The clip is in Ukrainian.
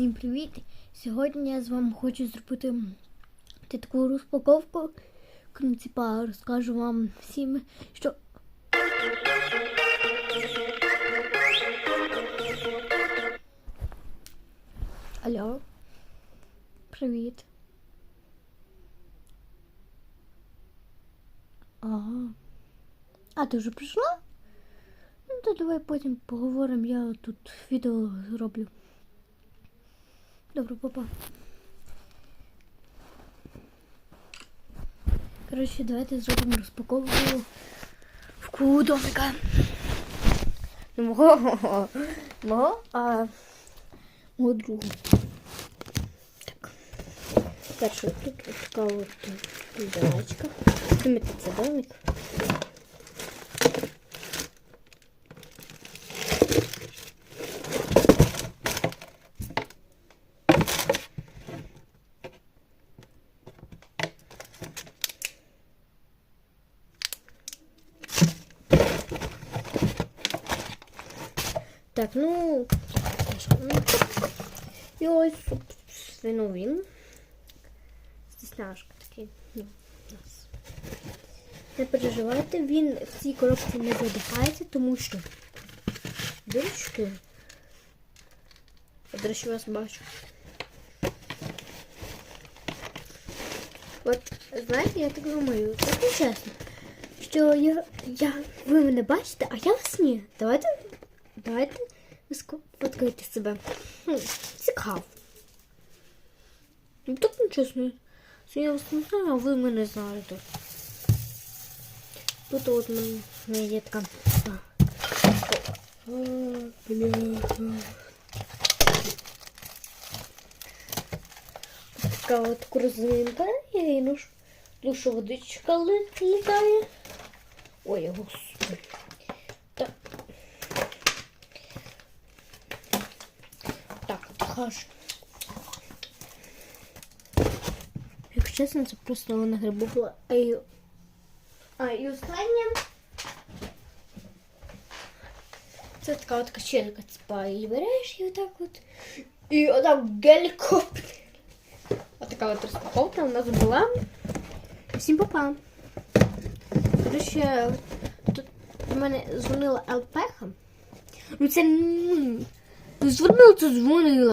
Всім привіт! Сьогодні я з вами хочу зробити таку розпаковку. Типа розкажу вам всім, що. Алло. Привіт. Ага. А, ти вже прийшла? Ну, то давай потім поговоримо, я тут відео зроблю. Добре, папа. Коротше, давайте зробимо розпаковку в домика. Не мого, мого, а мого другу. Так. Перше, тут така от донечка. Думаєте, це домик. Так, ну. І ось він. Стісняшка такий. Ну, нас. Не переживайте, він в цій коробці не задихається, тому що дирочки. Я, до речі, вас бачу. От, знаєте, я так думаю, так чесно, що я, я, ви мене бачите, а я вас ні. Давайте Давайте сфоткайте себе. Хм, цікаво. Ну так нечесно. Я вас не знаю, а ви мене знаєте. Тут от мене є така. А, бляха. Така от корзинка, я її ношу. Душу водичка літає. Ой, господи. Так. Хаш. Якщо чесно, це просто вона грибу була. А і, а, і останнє. Це така от качелька, типа, і береш і отак от. І отак гелікоптер. Отака от розпаковка у нас була. Всім папа. Короче, тут до мене дзвонила ЛПХ. Ну це ну, Звернув, то дзвонила.